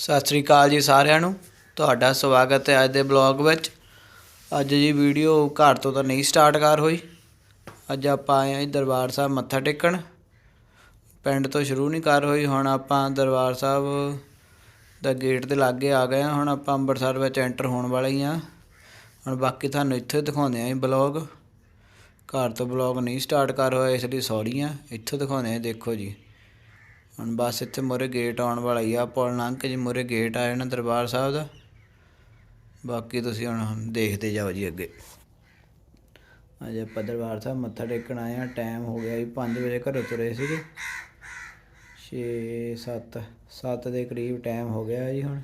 ਸਤਿ ਸ੍ਰੀ ਅਕਾਲ ਜੀ ਸਾਰਿਆਂ ਨੂੰ। ਤੁਹਾਡਾ ਸਵਾਗਤ ਹੈ ਅੱਜ ਦੇ ਬਲੌਗ ਵਿੱਚ। ਅੱਜ ਜੀ ਵੀਡੀਓ ਘਰ ਤੋਂ ਤਾਂ ਨਹੀਂ ਸਟਾਰਟ ਕਰ ਹੋਈ। ਅੱਜ ਆਪਾਂ ਆਏ ਹਾਂ ਜੀ ਦਰਬਾਰ ਸਾਹਿਬ ਮੱਥਾ ਟੇਕਣ। ਪਿੰਡ ਤੋਂ ਸ਼ੁਰੂ ਨਹੀਂ ਕਰ ਹੋਈ, ਹੁਣ ਆਪਾਂ ਦਰਬਾਰ ਸਾਹਿਬ ਦਾ ਗੇਟ ਦੇ ਲਾਗੇ ਆ ਗਏ ਹਾਂ। ਹੁਣ ਆਪਾਂ ਅੰਮ੍ਰਿਤਸਰ ਵਿੱਚ ਐਂਟਰ ਹੋਣ ਵਾਲੇ ਹੀ ਹਾਂ। ਹੁਣ ਬਾਕੀ ਤੁਹਾਨੂੰ ਇੱਥੇ ਦਿਖਾਉਂਦੇ ਆਂ ਜੀ ਬਲੌਗ। ਘਰ ਤੋਂ ਬਲੌਗ ਨਹੀਂ ਸਟਾਰਟ ਕਰ ਹੋਇਆ, ਇਸ ਲਈ ਸੌਰੀ ਆ ਇੱਥੋਂ ਦਿਖਾਉਂਦੇ ਆਂ ਦੇਖੋ ਜੀ। ਹੁਣ ਬਸ ਇੱਥੇ ਮੋਰੇ ਗੇਟ ਆਉਣ ਵਾਲਾ ਹੀ ਆ ਪੁਲ ਲੰਘ ਕੇ ਜੀ ਮੋਰੇ ਗੇਟ ਆ ਜਾਣਾ ਦਰਬਾਰ ਸਾਹਿਬ ਦਾ। ਬਾਕੀ ਤੁਸੀਂ ਹੁਣ ਦੇਖਦੇ ਜਾਓ ਜੀ ਅੱਗੇ। ਅੱਜ ਆਪਾਂ ਦਰਬਾਰ ਸਾਹਿਬ ਮੱਥਾ ਟੇਕਣ ਆਏ ਆ ਟਾਈਮ ਹੋ ਗਿਆ ਜੀ 5 ਵਜੇ ਘਰੋਂ ਤੁਰੇ ਸੀਗੇ। 6 7 7 ਦੇ ਕਰੀਬ ਟਾਈਮ ਹੋ ਗਿਆ ਜੀ ਹੁਣ।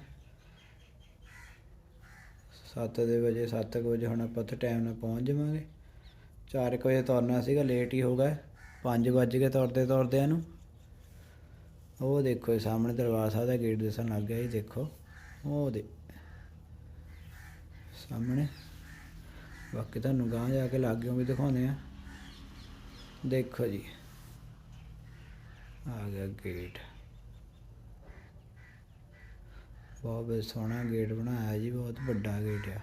7 ਦੇ ਵਜੇ 7 ਵਜੇ ਹੁਣ ਆਪਾਂ ਉੱਥੇ ਟਾਈਮ ਨਾਲ ਪਹੁੰਚ ਜਾਵਾਂਗੇ। 4 ਵਜੇ ਤੁਰਨਾ ਸੀਗਾ ਲੇਟ ਹੀ ਹੋ ਗਿਆ। 5 ਵੱਜ ਕੇ ਤੁਰਦੇ ਤੁਰਦਿਆਂ ਨੂੰ। ਉਹ ਦੇਖੋ ਇਹ ਸਾਹਮਣੇ ਦਰਬਾਰ ਸਾਹਿਬ ਦਾ ਗੇਟ ਦਿਸਣ ਲੱਗ ਗਿਆ ਜੀ, ਦੇਖੋ। ਉਹ ਦੇ ਸਾਹਮਣੇ। ਬਾਕੀ ਤੁਹਾਨੂੰ ਗਾਂਹ ਜਾ ਕੇ ਲਾਗਿਓ ਵੀ ਦਿਖਾਉਂਦੇ ਆ। ਦੇਖੋ ਜੀ। ਆ ਗਿਆ ਗੇਟ ਬਹੁਤ ਸੋਹਣਾ ਗੇਟ ਬਣਾਇਆ ਜੀ, ਬਹੁਤ ਵੱਡਾ ਗੇਟ ਆ।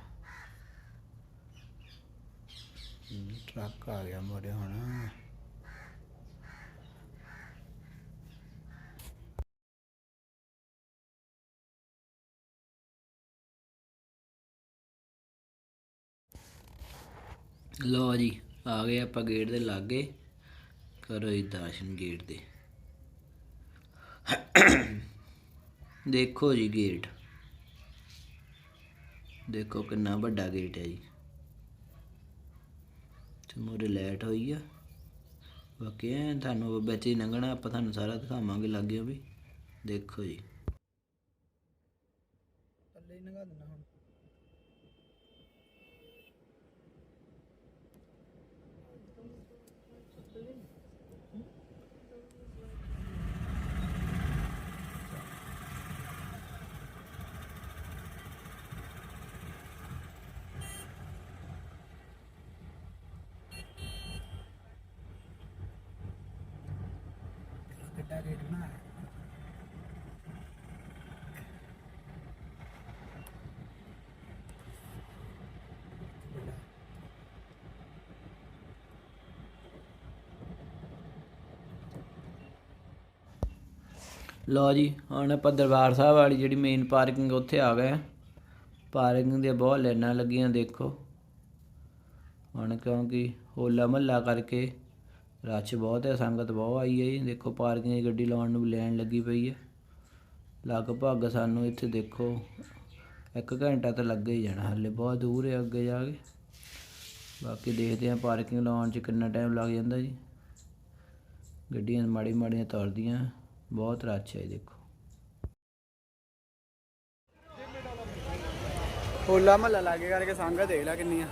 ਟਰੱਕ ਆ ਗਿਆ ਮੋਰੇ ਹੁਣ। ਲੋ ਜੀ, ਆ ਗਏ ਆਪਾਂ ਗੇਟ ਦੇ ਲਾਗੇ। ਕਰੋ ਜੀ ਦਰਸ਼ਨ ਗੇਟ ਦੇ। ਦੇਖੋ ਜੀ ਗੇਟ ਦੇਖੋ ਕਿੰਨਾ ਵੱਡਾ ਗੇਟ ਹੈ ਜੀ। ਤੇ ਮੋਰੇ ਲਾਈਟ ਹੋਈ ਆ। ਬਾਕੀ ਐਂ ਤੁਹਾਨੂੰ ਵਿੱਚ ਹੀ ਲੰਘਣਾ, ਆਪਾਂ ਤੁਹਾਨੂੰ ਸਾਰਾ ਦਿਖਾਵਾਂਗੇ ਲਾਗੇ ਵੀ। ਦੇਖੋ ਜੀ। ਥੱਲੇ ਲੰਘਾ ਦੇਣਾ ਲਓ ਜੀ, ਹੁਣ ਆਪਾਂ ਦਰਬਾਰ ਸਾਹਿਬ ਵਾਲੀ ਜਿਹੜੀ ਮੇਨ ਪਾਰਕਿੰਗ ਉੱਥੇ ਆ ਗਏ ਆ। ਪਾਰਕਿੰਗ ਦੀਆਂ ਬਹੁਤ ਲਾਈਨਾਂ ਲੱਗੀਆਂ, ਦੇਖੋ। ਹੁਣ ਕਿਉਂਕਿ ਹੋਲਾ ਮਹੱਲਾ ਕਰਕੇ ਰਸ਼ ਬਹੁਤ ਹੈ ਸੰਗਤ ਬਹੁਤ ਆਈ ਹੈ ਜੀ। ਦੇਖੋ ਪਾਰਕਿੰਗ ਦੀ ਗੱਡੀ ਲਾਉਣ ਨੂੰ ਲੈਣ ਲੱਗੀ ਪਈ ਹੈ ਲਗਭਗ ਸਾਨੂੰ ਇੱਥੇ ਦੇਖੋ, ਇੱਕ ਘੰਟਾ ਤਾਂ ਲੱਗ ਹੀ ਜਾਣਾ ਹਾਲੇ, ਬਹੁਤ ਦੂਰ ਹੈ ਅੱਗੇ ਜਾ ਕੇ। ਬਾਕੀ ਦੇਖਦੇ ਹਾਂ ਪਾਰਕਿੰਗ ਲਾਉਣ 'ਚ ਕਿੰਨਾ ਟਾਈਮ ਲੱਗ ਜਾਂਦਾ ਜੀ। ਗੱਡੀਆਂ ਮਾੜੀ ਮਾੜੀਆਂ ਤੁਰਦੀਆਂ। ਬਹੁਤ ਰਸ਼ ਹੈ ਜੀ ਦੇਖੋ ਹੋਲਾ ਮਹੱਲਾ ਲਾਗੇ ਕਰਕੇ ਸੰਗਤ ਦੇਖ ਲੈ ਕਿੰਨੀ ਆ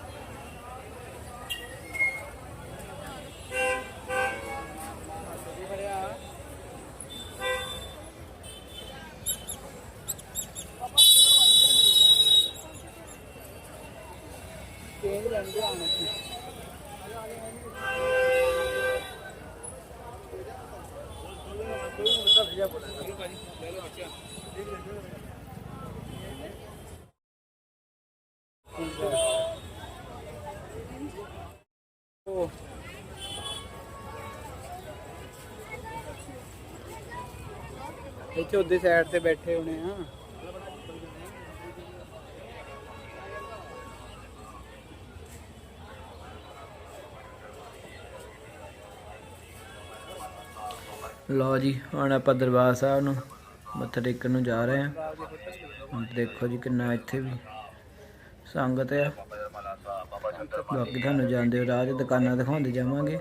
ਇੱਥੇ ਉਹਦੇ ਸਾਈਡ ਤੇ ਬੈਠੇ ਹੋਣੇ ਆ। ਲਓ ਜੀ, ਹੁਣ ਆਪਾਂ ਦਰਬਾਰ ਸਾਹਿਬ ਨੂੰ ਮੱਥਾ ਟੇਕਣ ਨੂੰ ਜਾ ਰਹੇ ਹਾਂ। ਹੁਣ ਦੇਖੋ ਜੀ ਕਿੰਨਾ ਇੱਥੇ ਵੀ ਸੰਗਤ ਆ। ਬਾਕੀ ਤੁਹਾਨੂੰ ਜਾਂਦੇ ਰਾਹ 'ਚ ਦੁਕਾਨਾਂ ਦਿਖਾਉਂਦੇ ਜਾਵਾਂਗੇ।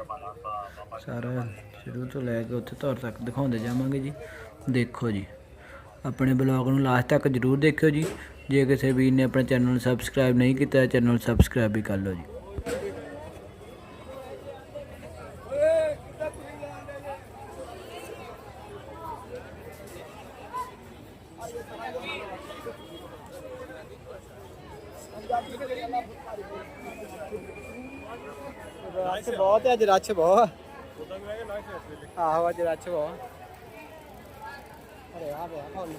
ਸਾਰਾ ਸ਼ੁਰੂ ਤੋਂ ਲੈ ਕੇ ਉੱਥੇ ਤੌਰ ਤੱਕ ਦਿਖਾਉਂਦੇ ਜਾਵਾਂਗੇ ਜੀ। ਦੇਖੋ ਜੀ, ਆਪਣੇ ਬਲੌਗ ਨੂੰ ਲਾਸਟ ਤੱਕ ਜਰੂਰ ਦੇਖਿਓ ਜੀ। ਜੇ ਕਿਸੇ ਵੀਰ ਨੇ ਆਪਣੇ ਚੈਨਲ ਨੂੰ ਸਬਸਕ੍ਰਾਈਬ ਨਹੀਂ ਕੀਤਾ, ਚੈਨਲ ਸਬਸਕ੍ਰਾਈਬ ਵੀ ਕਰ ਲਓ ਜੀ ਰੱਛ ਬਹੁਤ ਹੈ ਅੱਜ ਰੱਛ ਬਹੁਤ ਆਹੋ ਅੱਜ ਰੱਛ ਬਹੁਤ ਅਰੇ ਆ ਵੇ ਫੁੱਲ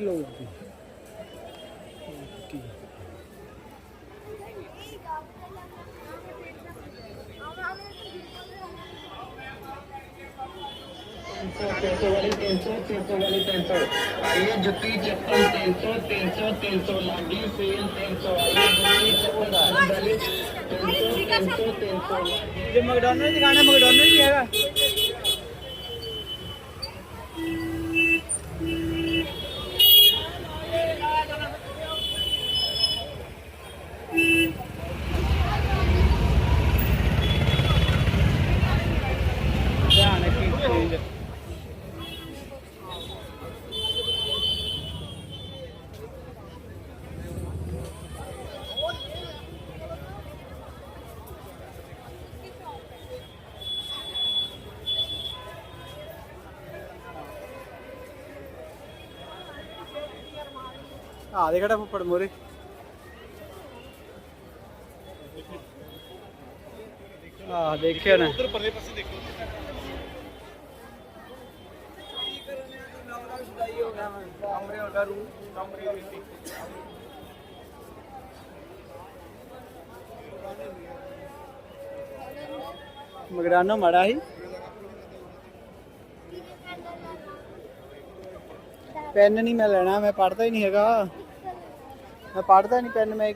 ਲੋਕ ਜੁੱਤੀ ਚੱਪਲ 300 300 300 ਲਾਗੀ ਸੇਲ 300 ਵਾਲੀ ਜੁੱਤੀ ਚੱਪਲ ਵਾਲੀ 300 300 300 ਜੇ ਮੈਕਡੋਨਲਡ ਦੀ ਗਾਣਾ ਮੈਕਡੋਨਲਡ ਆ ਦੇ ਕਿਹੜਾ ਫੁੱਫੜ ਮੋਰੇ। ਆ ਦੇਖਿਆ ਨਾ। ਉਧਰ ਪਰਲੇ ਪਾਸੇ ਦੇਖੋ। ਕਮਰੇ ਹੋਗਾ ਰੂ ਕਮਰੇ ਵਿੱਚ ਮਗਰਾਨੋ ਮੜਾ ਹੀ ਪੈਨ ਨਹੀਂ ਮੈਂ ਲੈਣਾ ਮੈਂ ਪੜਦਾ ਹੀ ਨਹੀਂ ਹੈਗਾ। ਮੈਂ ਪੜਦਾ ਨਹੀਂ ਪੈਨ ਮੈਂ ਇਹ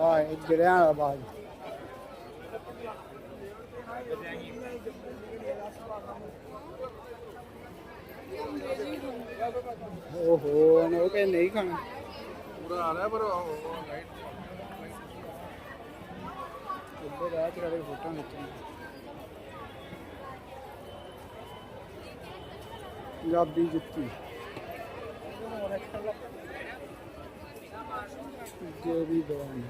ਆ ਇਹ ਗਿਰਿਆ ਵਾਲਾ ਬਾਜ ਓਹੋ ਇਹਨੇ ਉਹ ਕਹਿੰਦੇ ਨਹੀਂ ਖਾਣਾ। ਪੂਰਾ ਆ ਰਿਹਾ ਪਰ ਇੱਧਰ ਆ ਤੇਰੇ ਫੋਟੋ ਖਿੱਚਣੀ। ਪੰਜਾਬੀ ਜੁੱਤੀ। ਜੋ ਵੀ ਦਵਾਨ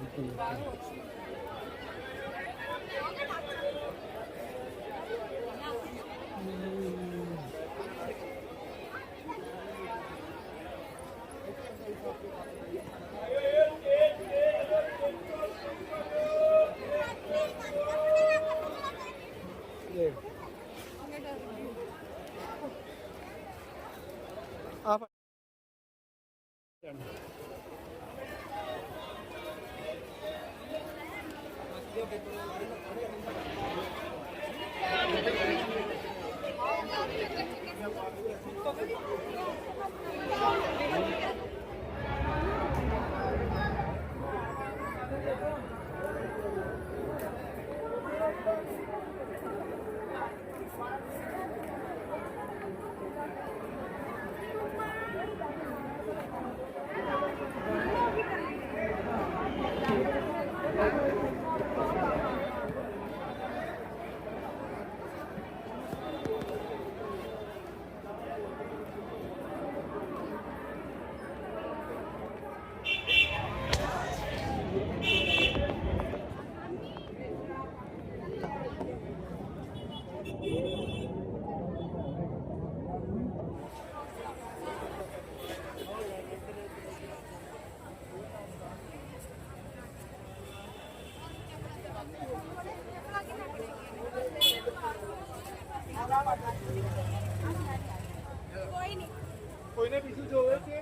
કોઈને બીજું જોવે છે?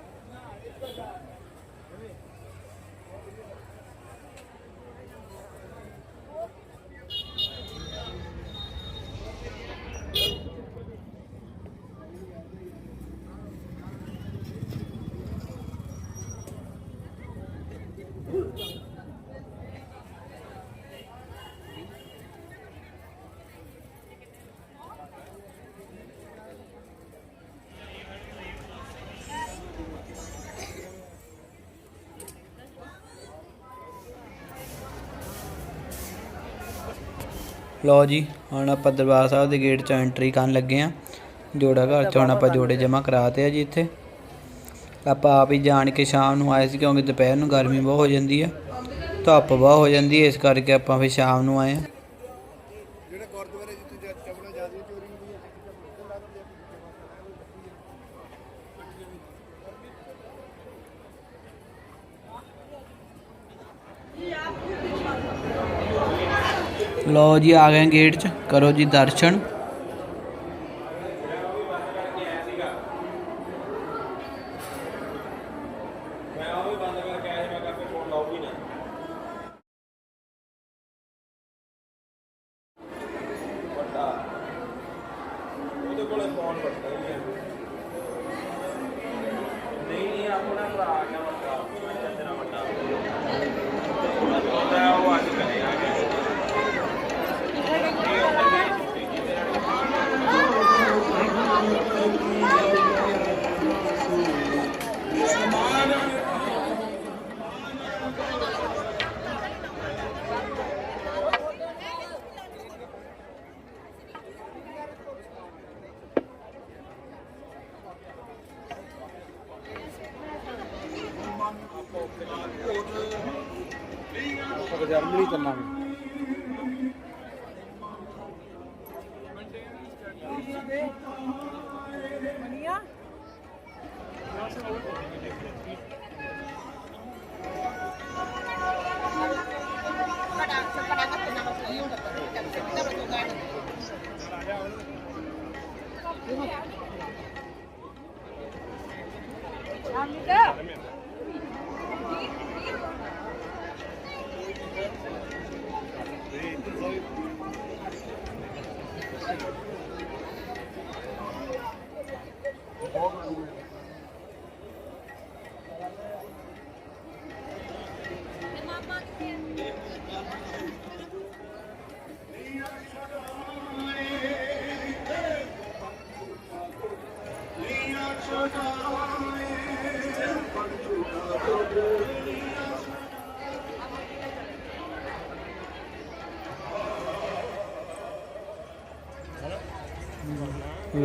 ਲਓ ਜੀ, ਹੁਣ ਆਪਾਂ ਦਰਬਾਰ ਸਾਹਿਬ ਦੇ ਗੇਟ 'ਚ ਐਂਟਰੀ ਕਰਨ ਲੱਗੇ ਆ ਜੋੜਾ ਘਰ 'ਚ ਹੁਣ ਆਪਾਂ ਜੋੜੇ ਜਮ੍ਹਾਂ ਕਰਾਤੇ ਆ ਜੀ ਇੱਥੇ। ਆਪਾਂ ਆਪ ਹੀ ਜਾਣ ਕੇ ਸ਼ਾਮ ਨੂੰ ਆਏ ਸੀ ਕਿਉਂਕਿ ਦੁਪਹਿਰ ਨੂੰ ਗਰਮੀ ਬਹੁਤ ਹੋ ਜਾਂਦੀ ਹੈ ਧੁੱਪ ਬਹੁਤ ਹੋ ਜਾਂਦੀ ਹੈ ਇਸ ਕਰਕੇ ਆਪਾਂ ਫਿਰ ਸ਼ਾਮ ਨੂੰ ਆਏ ਹਾਂ ਜਿਹੜੇ ਗੁਰਦੁਆਰੇ ਜਿੱਥੇ ਚਪੜਾ ਜ਼ਿਆਦਾ ਚੋਰੀ ਹੁੰਦੀ ਹੈ ਲਓ ਜੀ ਆ ਗਏ ਗੇਟ 'ਚ। ਕਰੋ ਜੀ ਦਰਸ਼ਨ।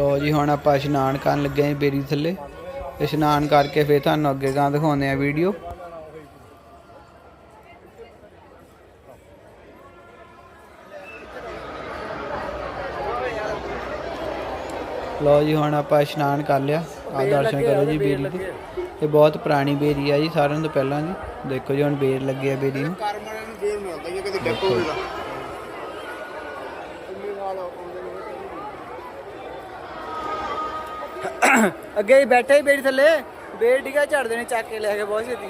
ਲਓ ਜੀ ਹੁਣ ਆਪਾਂ ਇਸ਼ਨਾਨ ਕਰਨ ਲੱਗੇ ਹਾਂ ਬੇਰੀ ਥੱਲੇ। ਇਸ਼ਨਾਨ ਕਰਕੇ ਫਿਰ ਤੁਹਾਨੂੰ ਅੱਗੇ ਗਾਂ ਦਿਖਾਉਂਦੇ ਆ ਵੀਡੀਓ। ਲਓ ਜੀ ਹੁਣ ਆਪਾਂ ਇਸ਼ਨਾਨ ਕਰ ਲਿਆ। ਆ ਦਰਸ਼ਨ ਕਰੋ ਜੀ ਬੇਰੀ ਦੇ। ਇਹ ਬਹੁਤ ਪੁਰਾਣੀ ਬੇਰੀ ਆ ਜੀ ਸਾਰਿਆਂ ਤੋਂ ਪਹਿਲਾਂ ਦੀ ਦੇਖੋ ਜੀ ਹੁਣ ਬੇਰ ਲੱਗੇ ਆ ਬੇਰੀ ਨੂੰ। ਕਰਮ ਵਾਲਿਆਂ ਨੂੰ ਫੇਰ ਮਿਲਦਾ ਹੈ ਕਦੇ ਡੈਪੋ ਹੋਵੇਗਾ ਅੱਗੇ ਬੈਠੇ ਹੀ ਬੇੜੀ ਥੱਲੇ, ਬੇੜ ਡਿਗਾ ਝੜਦੇ ਨੇ ਚੱਕ ਕੇ ਲੈ ਕੇ ਬਹੁਤ ਛੇਤੀ।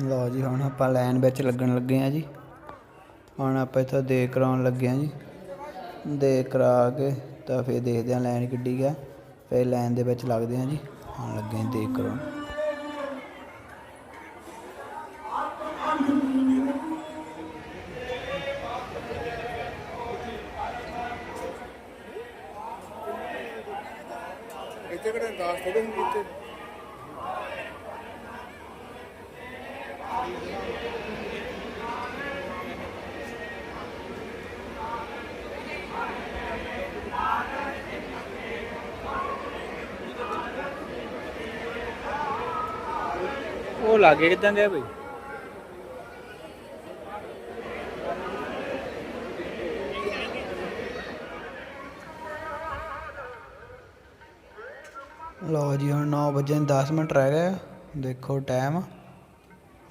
ਲਓ ਜੀ, ਹੁਣ ਆਪਾਂ ਲਾਈਨ ਵਿੱਚ ਲੱਗਣ ਲੱਗੇ ਆ ਜੀ। ਹੁਣ ਆਪਾਂ ਇੱਥੋਂ ਦੇਖ ਕਰਾਉਣ ਲੱਗੇ ਆ ਜੀ। ਦੇਖ ਕਰਾ ਕੇ ਤਾਂ ਫਿਰ ਦੇਖਦੇ ਆ ਲਾਈਨ ਕਿੱਡੀ ਆ ਫਿਰ ਲਾਈਨ ਦੇ ਵਿੱਚ ਲੱਗਦੇ ਆ ਜੀ। ਹੁਣ ਲੱਗੇ ਆ ਦੇਖ ਕਰਾਉਣ ਇੱਥੇ ਕਿਹੜੇ ਦਾਸ ਥੋੜੇ ਹੁੰਦੇ ਇੱਥੇ ਉਹ ਲਾਗੇ ਕਿਦਾਂ ਗਿਆ ਬਈ। ਲਓ ਜੀ, ਹੁਣ 9 ਵਜੇ 10 ਮਿੰਟ ਰਹਿ ਗਏ ਆ। ਦੇਖੋ ਟਾਈਮ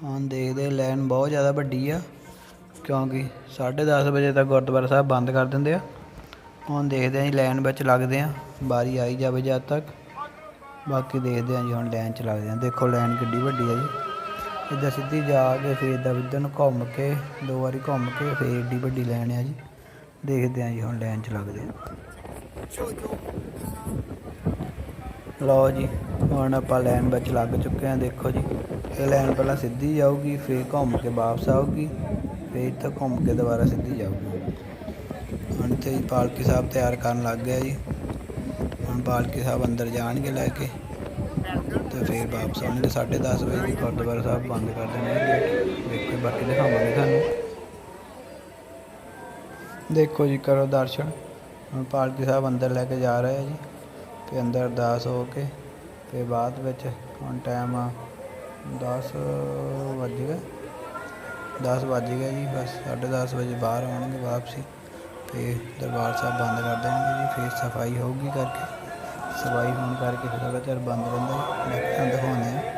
ਹੁਣ ਦੇਖਦੇ ਲਾਈਨ ਬਹੁਤ ਜ਼ਿਆਦਾ ਵੱਡੀ ਆ, ਕਿਉਂਕਿ 10:30 ਵਜੇ ਤੱਕ ਗੁਰਦੁਆਰਾ ਸਾਹਿਬ ਬੰਦ ਕਰ ਦਿੰਦੇ ਆ। ਹੁਣ ਦੇਖਦੇ ਆ ਜੀ ਲਾਈਨ ਵਿੱਚ ਲੱਗਦੇ ਆ ਬਾਰੀ ਆਈ ਜਾਵੇ ਜਦ ਤੱਕ। ਬਾਕੀ ਦੇਖਦੇ ਆ ਜੀ, ਹੁਣ ਲਾਈਨ ਚ ਲੱਗਦੇ ਆ ਦੇਖੋ ਲਾਈਨ ਕਿੱਡੀ ਵੱਡੀ ਆ ਜੀ। ਇੱਦਾਂ ਸਿੱਧੀ ਜਾ ਕੇ ਫਿਰ ਇੱਦਾਂ ਇੱਧਰ ਨੂੰ ਘੁੰਮ ਕੇ, ਦੋ ਵਾਰੀ ਘੁੰਮ ਕੇ ਫਿਰ ਏਡੀ ਵੱਡੀ ਲੈਣ ਆ ਜੀ। ਦੇਖਦੇ ਆ ਜੀ ਹੁਣ ਲੈਣ ਚ ਲੱਗਦੇ ਆ। ਲਓ ਜੀ, ਹੁਣ ਆਪਾਂ ਲੈਣ ਵਿੱਚ ਲੱਗ ਚੁੱਕੇ ਹਾਂ ਦੇਖੋ ਜੀ। ਇਹ ਲੈਣ ਪਹਿਲਾਂ ਸਿੱਧੀ ਜਾਊਗੀ, ਫਿਰ ਘੁੰਮ ਕੇ ਵਾਪਸ ਆਊਗੀ, ਫਿਰ ਇੱਥੇ ਘੁੰਮ ਕੇ ਦੁਬਾਰਾ ਸਿੱਧੀ ਜਾਊਗੀ। ਹੁਣ ਤੇ ਪਾਲਕੀ ਸਾਹਿਬ ਤਿਆਰ ਕਰਨ ਲੱਗ ਗਿਆ ਜੀ। ਹੁਣ ਪਾਲਕੀ ਸਾਹਿਬ ਅੰਦਰ ਜਾਣਗੇ ਲੈ ਕੇ। ਤੇ ਫਿਰ ਵਾਪਸ ਆਉਣਗੇ 10:30 ਵਜੇ ਜੀ ਗੁਰਦੁਆਰਾ ਸਾਹਿਬ ਬੰਦ ਕਰ ਦੇਣਾ ਦੇਖੋ ਬਾਕੀ ਦਿਖਾਵਾਂਗੇ ਤੁਹਾਨੂੰ। ਦੇਖੋ ਜੀ, ਕਰੋ ਦਰਸ਼ਨ। ਹੁਣ ਪਾਲਕੀ ਸਾਹਿਬ ਅੰਦਰ ਲੈ ਕੇ ਜਾ ਰਹੇ ਆ ਜੀ। ਤੇ ਅੰਦਰ ਅਰਦਾਸ ਹੋ ਕੇ, ਤੇ ਬਾਅਦ ਵਿੱਚ ਹੁਣ ਟਾਈਮ 10 ਵੱਜ ਗਏ। 10 ਵੱਜ ਗਏ ਜੀ, ਬਸ 10:30 ਵਜੇ ਬਾਹਰ ਆਉਣਗੇ ਵਾਪਸੀ। ਤੇ ਦਰਬਾਰ ਸਾਹਿਬ ਬੰਦ ਕਰ ਦੇਣਗੇ ਜੀ, ਫਿਰ ਸਫ਼ਾਈ ਹੋਊਗੀ ਕਰਕੇ। ਸਫ਼ਾਈ ਹੋਣ ਕਰਕੇ ਫਿਰ ਥੋੜ੍ਹਾ ਚਿਰ ਬੰਦ ਰਹਿੰਦਾ ਜੀ ਬਾਕੀ ਤੁਹਾਨੂੰ ਦਿਖਾਉਂਦੇ ਆ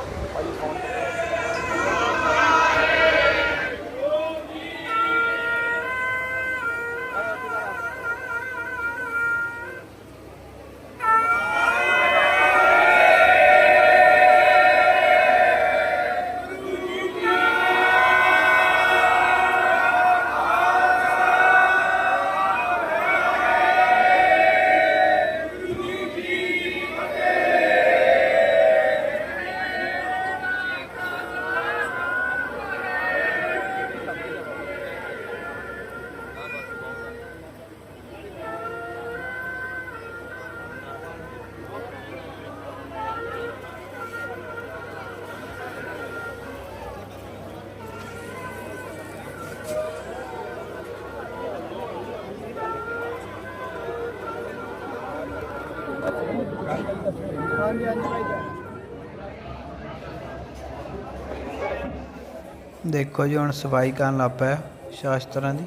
ਦੇਖੋ ਜੀ, ਹੁਣ ਸਫ਼ਾਈ ਕਰਨ ਲੱਗ ਪਿਆ ਸ਼ਾਸਤਰਾਂ ਦੀ।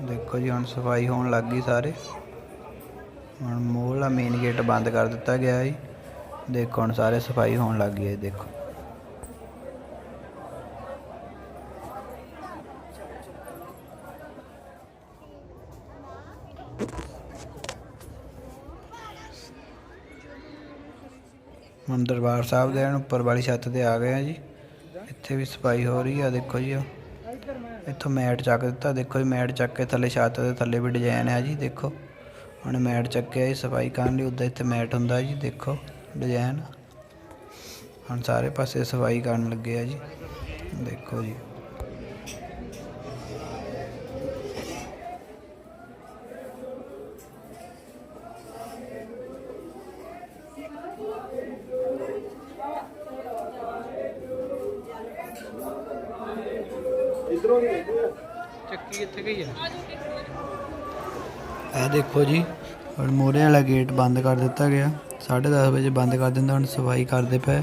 ਦੇਖੋ ਜੀ, ਹੁਣ ਸਫ਼ਾਈ ਹੋਣ ਲੱਗ ਗਈ ਸਾਰੇ। ਹੁਣ ਮੂਹਲਾ ਮੇਨ ਗੇਟ ਬੰਦ ਕਰ ਦਿੱਤਾ ਗਿਆ ਜੀ। ਦੇਖੋ ਹੁਣ ਸਾਰੇ ਸਫ਼ਾਈ ਹੋਣ ਲੱਗ ਗਈ ਹੈ ਦੇਖੋ। ਹੁਣ ਦਰਬਾਰ ਸਾਹਿਬ ਦੇ ਉੱਪਰ ਵਾਲੀ ਛੱਤ ਤੇ ਆ ਗਏ ਆ ਜੀ। ਇੱਥੇ ਵੀ ਸਫ਼ਾਈ ਹੋ ਰਹੀ ਆ, ਦੇਖੋ ਜੀ ਆਹ। ਇੱਥੋਂ ਮੈਟ ਚੱਕ ਦਿੱਤਾ, ਦੇਖੋ ਜੀ ਮੈਟ ਚੱਕ ਕੇ ਥੱਲੇ ਛੱਤ ਦੇ ਥੱਲੇ ਵੀ ਡਿਜ਼ਾਈਨ ਆ ਜੀ, ਦੇਖੋ। ਹੁਣ ਮੈਟ ਚੱਕਿਆ ਜੀ ਸਫ਼ਾਈ ਕਰਨ ਲਈ, ਉੱਦਾਂ ਇੱਥੇ ਮੈਟ ਹੁੰਦਾ ਜੀ, ਦੇਖੋ ਡਿਜ਼ਾਈਨ ਹੁਣ ਸਾਰੇ ਪਾਸੇ ਸਫ਼ਾਈ ਕਰਨ ਲੱਗੇ ਆ ਜੀ, ਦੇਖੋ ਜੀ। ਦੇਖੋ ਜੀ। ਹੁਣ ਮੋਰੇ ਵਾਲਾ ਗੇਟ ਬੰਦ ਕਰ ਦਿੱਤਾ ਗਿਆ। 10:30 ਵਜੇ ਬੰਦ ਕਰ ਦਿੰਦਾ, ਹੁਣ ਸਫ਼ਾਈ ਕਰਦੇ ਪਏ।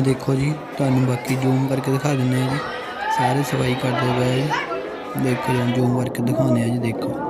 ਆ ਦੇਖੋ ਜੀ, ਤੁਹਾਨੂੰ ਬਾਕੀ ਜ਼ੂਮ ਕਰਕੇ ਦਿਖਾ ਦਿੰਦੇ ਆ ਜੀ। ਸਾਰੇ ਸਫ਼ਾਈ ਕਰਦੇ ਪਏ ਆ ਜੀ। ਦੇਖੋ ਜੀ ਜ਼ੂਮ ਕਰਕੇ ਦਿਖਾਉਂਦੇ ਆ ਜੀ, ਦੇਖੋ।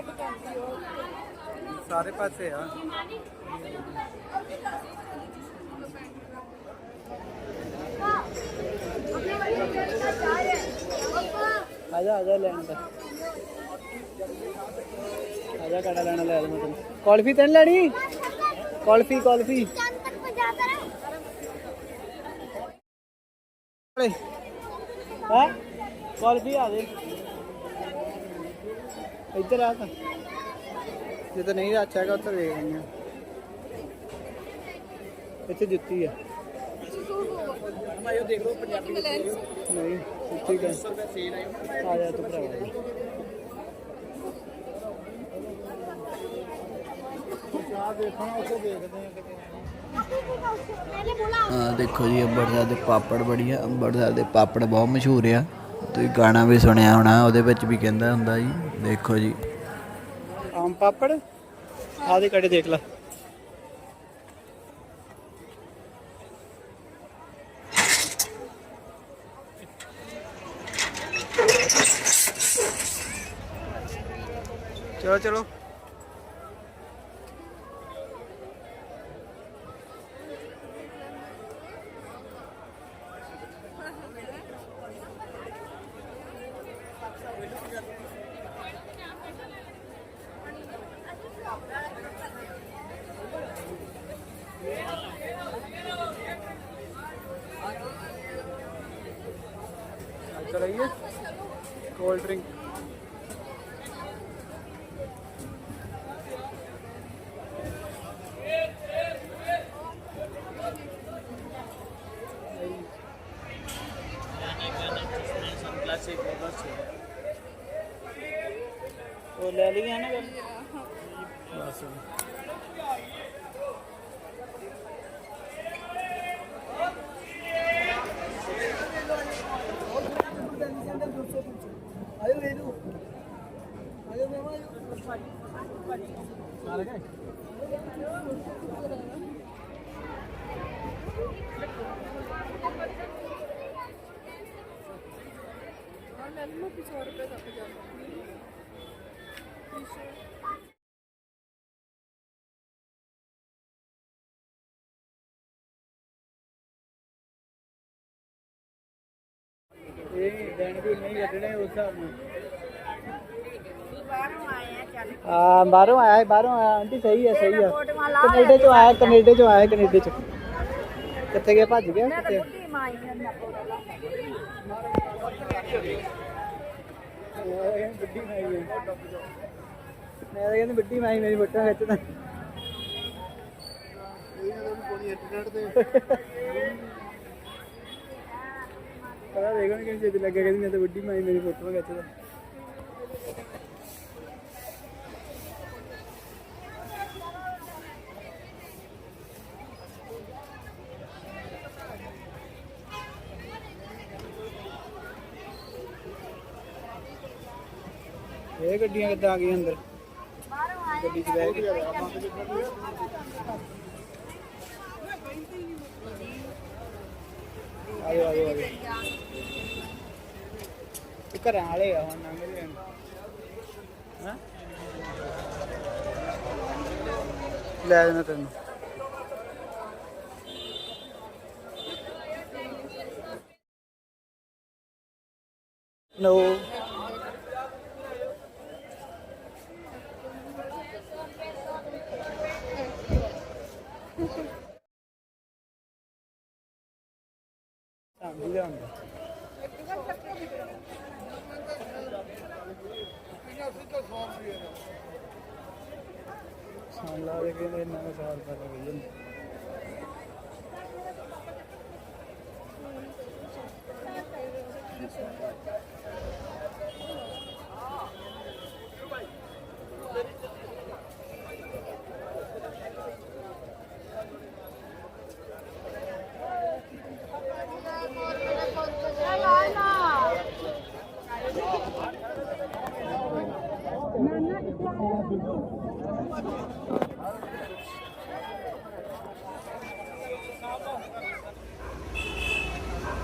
ਘੱਟ ਕਰਦੀ ਉਹ ਸਾਰੇ ਪਾਸੇ ਆ। ਆਜਾ ਲੈਣ ਦਾ। ਆਜਾ ਕੜਾ ਲੈਣਾ ਲੈ ਲਵਾਂ ਤੈਨੂੰ। ਕਾਲਫੀ ਤੈਨੂੰ ਲੈਣੀ? ਕਾਲਫੀ ਕਾਲਫੀ। ਹੈ? ਕਾਲਫੀ ਆ ਦੇ। ਇੱਧਰ ਆ ਤਾਂ। ਜੇ ਤਾਂ ਨਹੀਂ ਅੱਛਾ ਹੈਗਾ ਉੱਧਰ ਦੇਖ ਲੈਂਦੇ ਆ ਇੱਥੇ ਜੁੱਤੀ ਆ। ਭਾਈ ਦੇਖੋ ਜੀ, ਅੰਬਰਸਰ ਦੇ ਪਾਪੜ ਬੜੀਆ ਅੰਬਰਸਰ ਦੇ ਪਾਪੜ ਬਹੁਤ ਮਸ਼ਹੂਰ ਆ। ਤੁਸੀਂ ਗਾਣਾ ਵੀ ਸੁਣਿਆ ਹੋਣਾ, ਉਹਦੇ ਵਿੱਚ ਵੀ ਕਹਿੰਦਾ ਹੁੰਦਾ ਜੀ, ਦੇਖੋ ਜੀ। ਆਮ ਪਾਪੜ ਆ ਦੇ ਕੜੇ ਦੇਖ ਲੈ। ਚਲੋ ਚਲੋ। cold. ਇਹ ਦਿਨ ਵੀ ਨਹੀਂ ਕੱਢਣੇ ਉਸ ਹਿਸਾਬ ਨਾਲ। ਆ ਬਾਹਰੋਂ ਆਇਆ ਹੈ ਬਾਹਰੋਂ ਆਇਆ ਆਂਟੀ ਸਹੀ ਹੈ ਸਹੀ ਹੈ। ਕੈਨੇਡਾ ਚੋਂ ਆਇਆ ਕੈਨੇਡਾ ਚੋਂ ਆਇਆ ਕੈਨੇਡਾ ਚੋਂ। ਕਿੱਥੇ ਗਿਆ ਭੱਜ ਗਿਆ ਕਿੱਥੇ? ਉਹ ਇਹ ਵੱਡੀ ਮਾਈ ਹੈ ਮੈਂ ਤਾਂ ਕਹਿੰਦੀ ਵੱਡੀ ਮਾਈ ਮੇਰੀ ਫੋਟੋ ਖਿੱਚਦਾ ਪਤਾ ਦੇਖੋ ਨਾ ਕਿੰਨੀ ਛੇਤੀ ਲੱਗਿਆ ਕਹਿੰਦੀ ਮੈਂ ਤਾਂ ਵੱਡੀ ਮਾਈ ਮੇਰੀ ਫੋਟੋ ਖਿੱਚਦਾ ਗੱਡੀਆਂ ਕਿੱਦਾਂ ਆ ਗਈਆਂ ਅੰਦਰ? ਗੱਡੀ 'ਚ ਬਹਿ ਕੇ ਆਜੋ ਆਜੋ ਆਜੋ ਇਹ ਘਰਾਂ ਵਾਲੇ ਆ ਹੁਣ ਨੰਗ ਰਹੇ ਹਾਂ? ਲੈ ਜਾਣਾ ਤੈਨੂੰ। ਨੋ।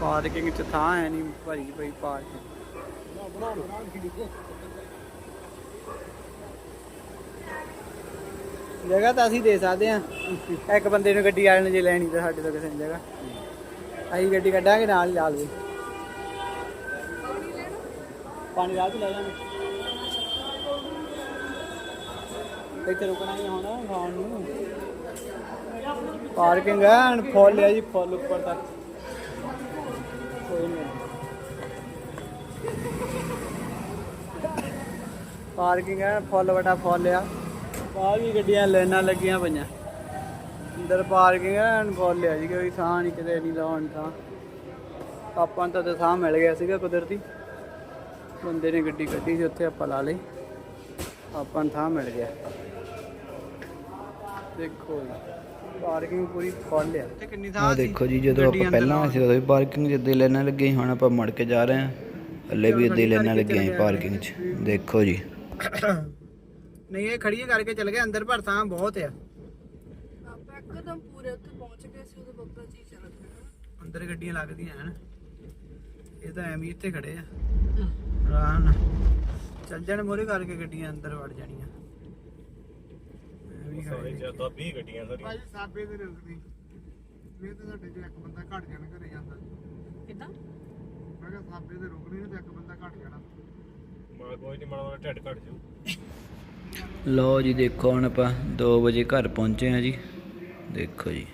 ਪਾਰਕਿੰਗ ਚ ਥਾਂ ਹੈ ਨਹੀਂ ਭਰੀ ਪਈ ਪਾਰਕਿੰਗ। ਜਗ੍ਹਾ ਤਾਂ ਅਸੀਂ ਦੇ ਸਕਦੇ ਆ ਇੱਕ ਬੰਦੇ ਨੂੰ ਗੱਡੀ ਵਾਲੇ ਨੇ ਜੇ ਲੈਣੀ ਤਾਂ ਸਾਡੇ ਤੋਂ ਕਿਸੇ ਨੇ ਜਗ੍ਹਾ। ਅਸੀਂ ਗੱਡੀ ਕੱਢਾਂਗੇ, ਨਾਲ ਹੀ ਲਾ ਲਵੇ ਪਾਣੀ ਰਾਹ ਲੈ ਜਾਵਾਂਗੇ ਇੱਥੇ ਰੁਕਣਾ ਹੀ ਹੁਣ ਖਾਣ ਨੂੰ। ਪਾਰਕਿੰਗ ਹੈ ਫੁੱਲ ਹੈ ਜੀ, ਫੁੱਲ ਉੱਪਰ ਤੱਕ। ਪਾਰਕਿੰਗ ਹੈ ਫੁੱਲ ਵਟਾ ਫੁੱਲ ਆ। ਬਾਹਰ ਵੀ ਗੱਡੀਆਂ ਲਾਈਨਾਂ ਲੱਗੀਆਂ ਪਈਆਂ। ਅੰਦਰ ਪਾਰਕਿੰਗ ਹੈ ਫੁੱਲ ਆ ਜੀ ਕੋਈ ਥਾਂ ਨਹੀਂ ਕਿਤੇ ਨਹੀਂ ਲਾਉਣ ਥਾਂ। ਆਪਾਂ ਨੂੰ ਤਾਂ ਉੱਥੇ ਥਾਂ ਮਿਲ ਗਿਆ ਸੀਗਾ ਕੁਦਰਤੀ। ਬੰਦੇ ਨੇ ਗੱਡੀ ਕੱਢੀ ਸੀ ਉੱਥੇ ਆਪਾਂ ਲਾ ਲਈ। ਆਪਾਂ ਨੂੰ ਥਾਂ ਮਿਲ ਗਿਆ। ਦੇਖੋ ਜੀ ਪਾਰਕਿੰਗ ਪੂਰੀ ਫੁੱਲ ਆ। ਤੇ ਕਿੰਨੀ ਆ ਦੇਖੋ ਜੀ ਜਦੋਂ ਆਪਾਂ ਪਹਿਲਾਂ ਆਏ ਸੀ ਉਦੋਂ ਵੀ ਪਾਰਕਿੰਗ ਲਾਈਨਾਂ ਲੱਗੀਆਂ ਸੀ, ਹੁਣ ਆਪਾਂ ਮੁੜ ਕੇ ਜਾ ਰਹੇ ਹਾਂ। ਹੱਲੇ ਵੀ ਇੱਦਾਂ ਹੀ ਲਾਈਨਾਂ ਲੱਗੀਆਂ ਸੀ ਪਾਰਕਿੰਗ 'ਚ। ਦੇਖੋ ਜੀ। ਨਹੀਂ ਇਹ ਖੜੀਆਂ ਕਰਕੇ ਚਲ ਗਏ ਅੰਦਰ ਪਰ ਥਾਂ ਬਹੁਤ ਆ। ਆਪਾਂ ਇੱਕਦਮ ਪੂਰੇ ਉੱਤੇ ਪਹੁੰਚ ਗਏ ਸੀ ਉਹਦੇ ਬੱਬਾ ਜੀ ਚੱਲ ਗਏ ਅੰਦਰ ਗੱਡੀਆਂ ਲੱਗਦੀਆਂ ਹਨ। ਇਹ ਤਾਂ ਐਵੇਂ ਹੀ ਇੱਥੇ ਖੜੇ ਆ। ਆਰਾਮ ਨਾਲ ਚੱਲ ਜਾਣ ਮੋਰੇ ਕਰਕੇ ਗੱਡੀਆਂ ਅੰਦਰ ਵੜ ਜਾਣੀਆਂ। ਐਵੇਂ ਹੀ ਖੜੇ ਨੇ। ਜ਼ਿਆਦਾ 20 ਗੱਡੀਆਂ ਸਾਰੀਆਂ। ਭਾਜੀ ਸਾਬੇ ਤੇ ਰੁਕਦੀ ਇਹ ਤਾਂ ਸਾਡੇ ਚ ਇੱਕ ਬੰਦਾ ਘੱਟ ਜਾਣਾ ਘਰੇ ਜਾਂਦਾ। ਕਿਦਾਂ? ਮੈਂ ਕਿਹਾ ਸਾਬੇ ਤੇ ਰੁਕਣੀ ਤੇ ਇੱਕ ਬੰਦਾ ਘੱਟ ਜਾਣਾ। ਮਾ ਕੋਈ ਨਹੀਂ ਮਾੜਾ ਢਿੱਡ ਘਟ ਜਾਊ। ਲਓ ਜੀ, ਦੇਖੋ ਹੁਣ ਆਪਾਂ 2 ਵਜੇ ਘਰ ਪਹੁੰਚੇ ਹਾਂ ਜੀ। ਦੇਖੋ ਜੀ।